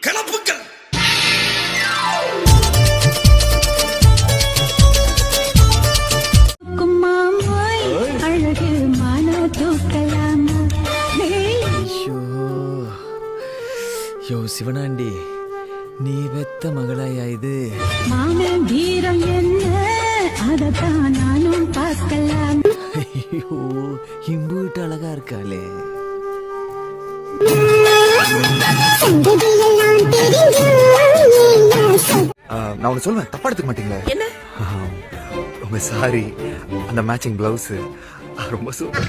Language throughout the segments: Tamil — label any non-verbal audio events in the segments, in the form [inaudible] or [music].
கலப்புக்கள் யோ சிவனாண்டி நீ பெத்த மகளாயா இது? மாமன் வீரம் என்ன? அதத்தான் நானும் பார்க்கலாம். ஐயோ இம்புட்டு அழகா இருக்காளே. நான் ஒன்று சொல்லுவேன் தப்பா எடுத்துக்க மாட்டீங்களே. என்ன? ரொம்ப சாரி அந்த மேட்சிங் பிளவுஸ் ரொம்ப சூப்பர்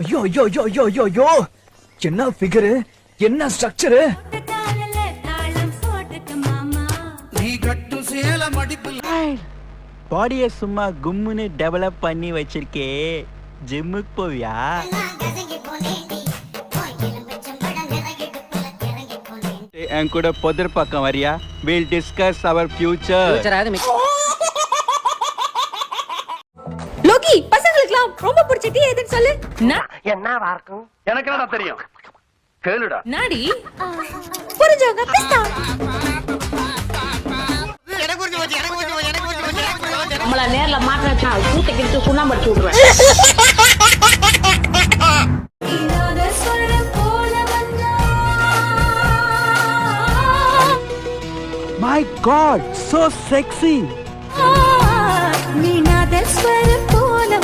ஐயோ ஐயோ ஐயோ ஐயோ ஐயோ. என்ன ஃபிகரு என்ன ஸ்ட்ரக்சரு பாடியை சும்மா கும்முன்னு டெவலப் பண்ணி வச்சிருக்கே. ஜிம்முக்கு போவியா? என் கூட புதர் பக்கம் வரியா? Will discuss our future Loki பசங்களுக்குலாம் ரொம்ப பிடிச்ச டீ எதுன்னு சொல்லு. எனக்கு என்னடா தெரியும்? கேளுடா. நாடி. புரிஞ்சவங்க பிஸ்தா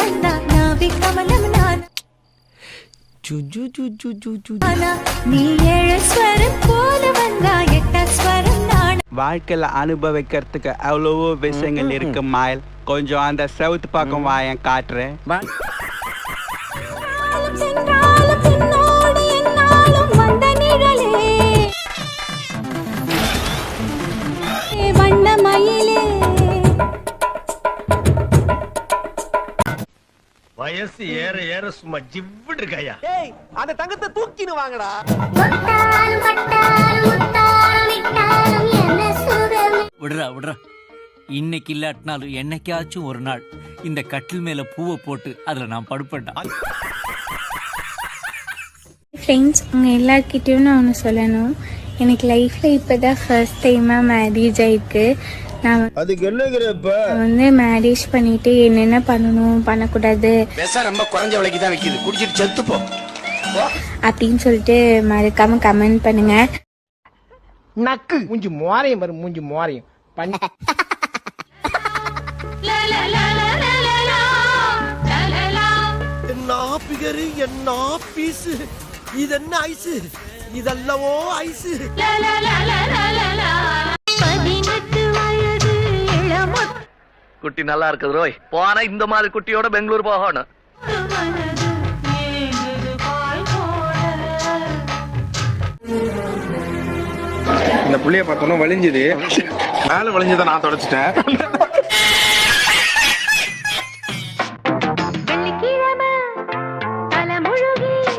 வந்தா நாவி கமலம் நான் ஜு ஜு ஜு ஜு ஜு ஜு ஆனா நீ ஏழு ஸ்வரம் போல வந்தா எட்ட ஸ்வரம். வாழ்க்கையில அனுபவிக்கிறதுக்கு அவ்வளவோ விஷயங்கள் இருக்கு மாயல். கொஞ்சம் அந்த சவுத் பக்கம் வாயன் காட்டுறேன். வயசு ஏற ஏற சும்மா ஜிவ்விட்டு இருக்காயா? விடுறா விடுறா. இன்னைக்கு இல்லாட்டினாலும் என்னைக்காச்சும் ஒரு நாள் இந்த கட்டில் மேல பூவை போட்டு அதுல நான் படுப்பேன்டா. ஃப்ரெண்ட்ஸ் உங்கள் எல்லார்கிட்டயும் நான் ஒன்று சொல்லணும். எனக்கு லைஃப்பில் இப்போ தான் ஃபர்ஸ்ட் டைமாக மேரேஜ் ஆயிருக்கு. நான் அதுக்கு என்னங்கிறப்ப? வந்து மேரேஜ் பண்ணிட்டு என்னென்ன பண்ணணும் பண்ணக்கூடாது. ரொம்ப குறைஞ்ச விலைக்கு தான் விக்குது. குடிச்சிட்டு செத்துப்போ அப்படின்னு சொல்லிட்டு மறக்காம கமெண்ட் பண்ணுங்க. நக்கு. மூஞ்சி மோரையும் பாரு மூஞ்சி மோரையும். பண்ணி [laughs] என்ன பிகரு என்ன பீஸு? இது என்ன ஐஸு? இதல்லவோ ஐஸு? [laughs] குட்டி நல்லா இருக்குது ரோய். போனா இந்த மாதிரி குட்டியோட பெங்களூர் போகணும். இந்த புள்ளைய பார்த்தோன்னா வலிஞ்சுது. மேல வலிஞ்சதை நான் தொடச்சிட்டேன்.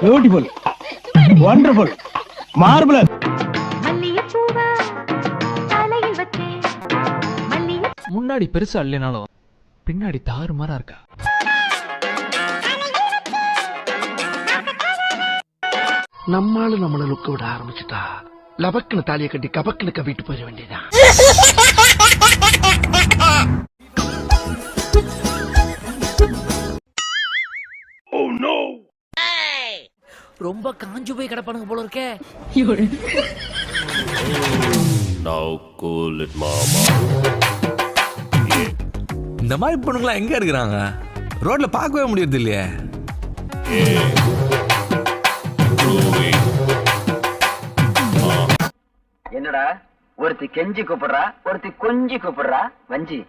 பியூட்டிஃபுல் வண்டர்ஃபுல் மார்பலஸ் முன்னாடி பெருசா இல்லைனாலும் பின்னாடி தாறுமாறா இருக்கா? நம்மால நம்மள லுக்க விட ஆரம்பிச்சுட்டா. லபக்குன்னு தாலியை கட்டி கபக்குன்னு கவிட்டு போயிட வேண்டியதான் ரொம்ப காஞ்சு போய் கிடப்பானுங்க போல இருக்கே. இந்த மாதிரி பொண்ணுங்களாம் எங்க இருக்கிறாங்க? ரோட்ல பார்க்கவே முடியறது இல்லையே என்னடா? ஒருத்தி கெஞ்சி கூப்பிடுறா ஒருத்தி கொஞ்சி கூப்பிடுறா வஞ்சி.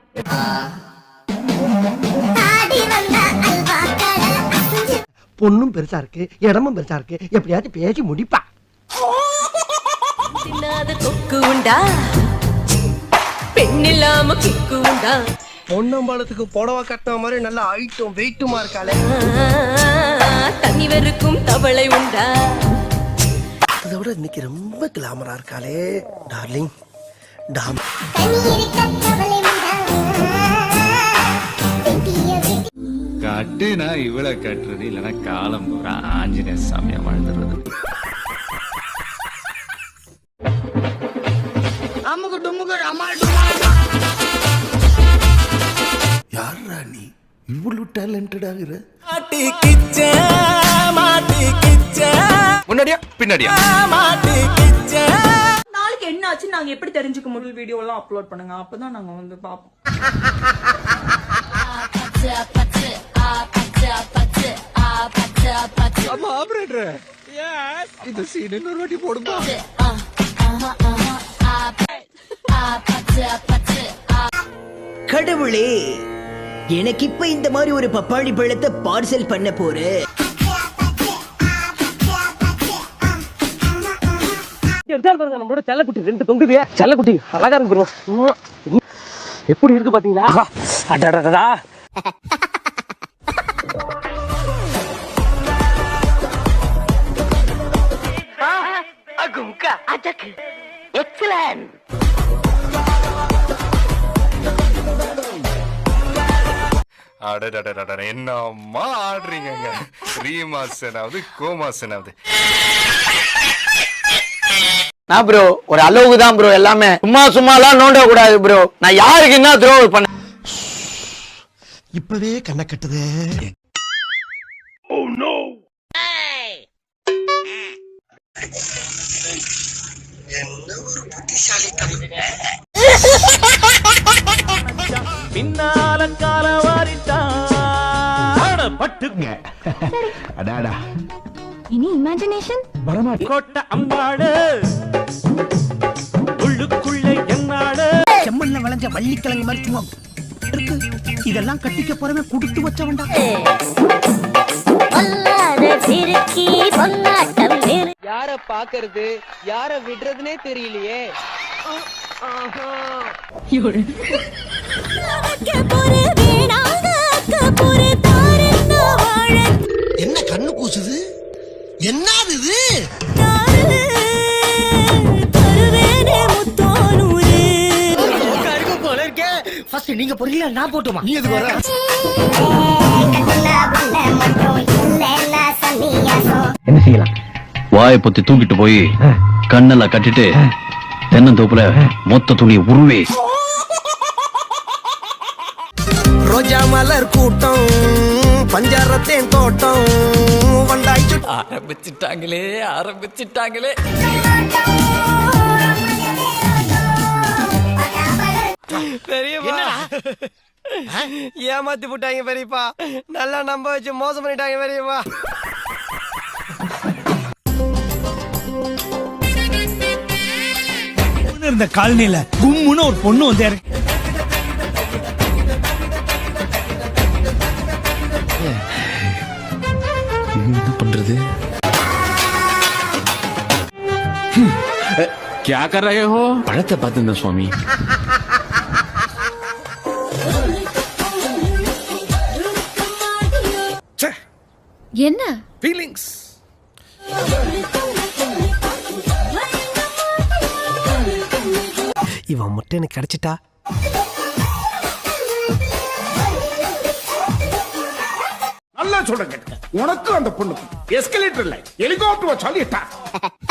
பொண்ணும் பெருசா இருக்கு இடமும் பெருசா இருக்கு. எப்படியாச்சும் பேசி முடிப்பா. கொக்கு உண்டா? பெண் இல்லாம கிக்கு உண்டா? பொன்னம்பாலத்துக்கு புடவை கட்டின மாதிரி நல்ல ஐட்டம் வெயிட்டுமா இருக்காளே. தண்ணி வெறுக்கும் தவளை உண்டா? அதை விட இன்னைக்கு ரொம்ப கிளாமரா இருக்காளே டார்லிங் டாம் கட்டுனா இவளை கட்டுறது இல்லைன்னா காலம் பூரா ஆஞ்சநேய சாமியா வாழ்ந்துடுறது. இவ்வளவு டேலண்டட் ஆகுற முன்னாடியா பின்னாடியா? நாளைக்கு என்ன ஆச்சு நாங்க எப்படி தெரிஞ்சுக்க முடியும்? வீடியோ எல்லாம் அப்லோட் பண்ணுங்க. அப்பதான் நாங்க வந்து பாப்போம். ஆமா ஆபரேட்டர் இந்த சீன் இன்னொரு வாட்டி போடுமா? கடவுளே எனக்கு இப்ப இந்த மாதிரி ஒரு பப்பாளி பழத்தை பார்சல் பண்ண போறேன் நம்மளோட செல்லக்குட்டி ரெண்டு தொங்குது செல்லக்குட்டி அழகா இருக்கு. எப்படி இருக்கு பாத்தீங்களா? அடடடடா. அடடடடட என்னம்மா ஆடுறீங்க ரீமாசனாவது கோமாசனாவது நான் ப்ரோ ஒரு அளவுக்கு தான் ப்ரோ எல்லாமே. சும்மா சும்மாலாம் நோண்ட கூடாது ப்ரோ நான் யாருக்கு என்ன த்ரோ பண்ண இப்பவே கண்ணை கட்டுது. பின்னால கால பட்டுங்க அடாடா இனி இமேஜினேஷன் கோட்டை அம்பாடு. உள்ளுக்குள்ள என்னாடு. செம்மண்ல விளைஞ்ச வள்ளிக்கிழங்கு மாதிரி சும்மா இருக்கு. இதெல்லாம் கட்டிக்க போறவன் குடுத்து வச்ச வேண்டாம் யார பாக்குறது? யார விடுறதுனே தெரியலையே. என்ன என்னது இது? ஃபர்ஸ்ட் நீங்க போறீங்களா நான் போட்டுமா நீ எதுக்கு வர என்ன செய்யலாம்? வாயை பொத்தி தூக்கிட்டு போய் கண்ணெல்லாம் கட்டிட்டு தென்னந்தோப்புல மொத்த துணியை உருவே. ரோஜா மலர் கூட்டம். பஞ்சாரத்தேன் தோட்டம் வந்தாய் ஆரம்பிச்சிட்டாங்களே ஆரம்பிச்சிட்டாங்களே. பெரியப்பா. ஏமாத்தி போட்டாங்க பெரியப்பா. நல்லா நம்ப வச்சு மோசம் பண்ணிட்டாங்க பெரியப்பா. இருந்த காலனில கும்முன்னு ஒரு பொண்ணு வந்து இறங்கி- பண்றது क्या कर रहे हो பழத்தை பார்த்துருந்தேன் சுவாமி என்ன ஃபீலிங்ஸ் இவன் மட்டும் எனக்கு கிடைச்சிட்டா நல்லா சொல்றேன் உனக்கு அந்த பொண்ணுக்கு எஸ்கலேட்டர்ல ஹெலிகாப்டர் சொல்லிட்டா. [laughs]